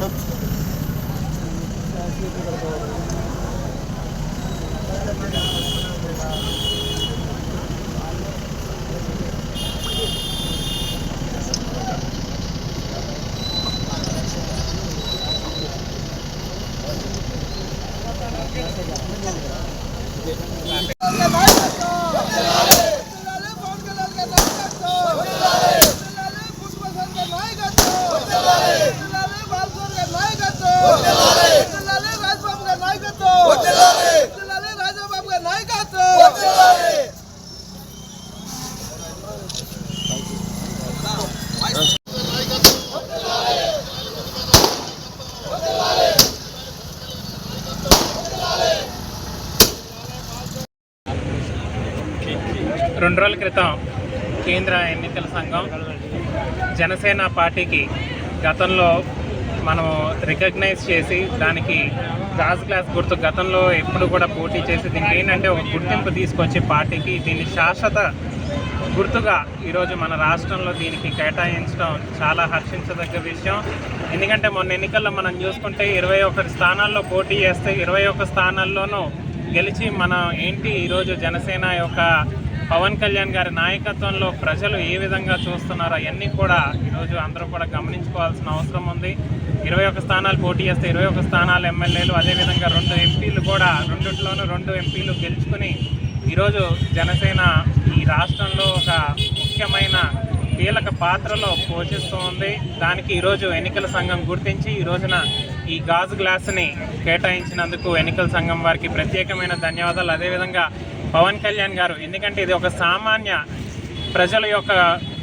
నాయకత్వం రెండు రోజుల క్రితం కేంద్ర ఎన్నికల సంఘం జనసేన పార్టీకి గతంలో మనం రికగ్నైజ్ చేసి దానికి గాజ్ క్లాస్ గుర్తు గతంలో ఎప్పుడు కూడా పోటీ చేసి దీనికి ఏంటంటే ఒక గుర్తింపు తీసుకొచ్చి పార్టీకి దీన్ని శాశ్వత గుర్తుగా ఈరోజు మన రాష్ట్రంలో దీనికి కేటాయించడం చాలా హర్షించదగ్గ విషయం. ఎందుకంటే మొన్న ఎన్నికల్లో మనం చూసుకుంటే ఇరవై ఒకటి స్థానాల్లో పోటీ చేస్తే ఇరవై ఒక్క స్థానాల్లోనూ గెలిచి మనం ఏంటి ఈరోజు జనసేన యొక్క పవన్ కళ్యాణ్ గారి నాయకత్వంలో ప్రజలు ఏ విధంగా చూస్తున్నారో అవన్నీ కూడా ఈరోజు అందరూ కూడా గమనించుకోవాల్సిన అవసరం ఉంది. ఇరవై ఒక్క స్థానాలు పోటీ చేస్తే ఇరవై ఒక స్థానాలు ఎమ్మెల్యేలు అదేవిధంగా రెండు ఎంపీలు కూడా రెండిట్లోనూ రెండు ఎంపీలు గెలుచుకుని ఈరోజు జనసేన ఈ రాష్ట్రంలో ఒక ముఖ్యమైన కీలక పాత్రలో పోషిస్తూ ఉంది. దానికి ఈరోజు ఎన్నికల సంఘం గుర్తించి ఈ రోజున ఈ గాజు గ్లాసుని కేటాయించినందుకు ఎన్నికల సంఘం వారికి ప్రత్యేకమైన ధన్యవాదాలు. అదేవిధంగా పవన్ కళ్యాణ్ గారు ఎందుకంటే ఇది ఒక సామాన్య ప్రజల యొక్క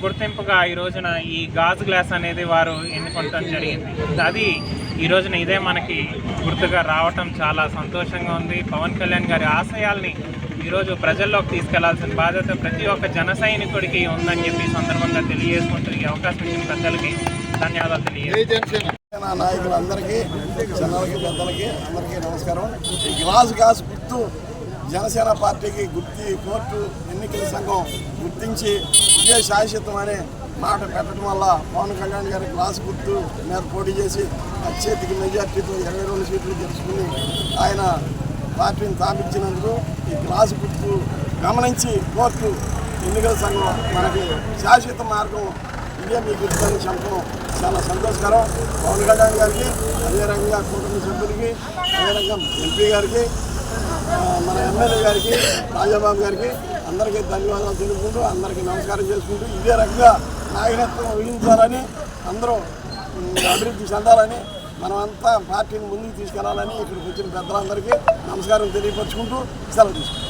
గుర్తింపుగా ఈ రోజున ఈ గాజు గ్లాస్ అనేది వారు ఎన్నుకోవటం జరిగింది అది ఈ రోజున ఇదే మనకి గుర్తుగా రావటం చాలా సంతోషంగా ఉంది పవన్ కళ్యాణ్ గారి ఆశయాల్ని ఈరోజు ప్రజల్లోకి తీసుకెళ్ళాల్సిన బాధ్యత ప్రతి ఒక్క జన సైనికుడికి ఉందని చెప్పి సందర్భంగా తెలియజేసుకుంటూ ఈ అవకాశం ఇచ్చిన పెద్దలకి ధన్యవాదాలు తెలియజేస్తాను నాయకులందరికీ చిన్నలకి పెద్దలకి అందరికీ నమస్కారం ఈ గ్లాస్ గ్లాస్ గుర్తు జనసేన పార్టీకి గుర్తి కోర్టు ఎన్నికల సంఘం గుర్తించి ఇదే శాశ్వతం అనే మాట పెట్టడం వల్ల పవన్ కళ్యాణ్ గారి క్లాస్ గుర్తు మీద పోటీ చేసి అత్యధిక మెజార్టీతో ఇరవై రెండు సీట్లు గెలుచుకుని ఆయన పార్టీని స్థాపించినందుకు ఈ క్లాస్ గుర్తు గమనించి కోర్టు ఎన్నికల సంఘం మనకి శాశ్వత మార్గం ఇదే మీ గుర్తుని చెప్పడం చాలా సంతోషకరం. పవన్ కళ్యాణ్ గారికి అదే రకంగా కుటుంబ సభ్యులకి అదే ఎంపీ గారికి మన ఎమ్మెల్యే గారికి రాజాబాబు గారికి అందరికీ ధన్యవాదాలు తెలుపుకుంటూ అందరికీ నమస్కారం చేసుకుంటూ ఇదే రకంగా నాయకత్వం వహించాలని అందరూ అభివృద్ధి చెందాలని మనమంతా పార్టీని ముందుకు తీసుకెళ్ళాలని ఇక్కడికి వచ్చిన పెద్దలందరికీ నమస్కారం తెలియపరుచుకుంటూ సెలవు తీసుకుంటాం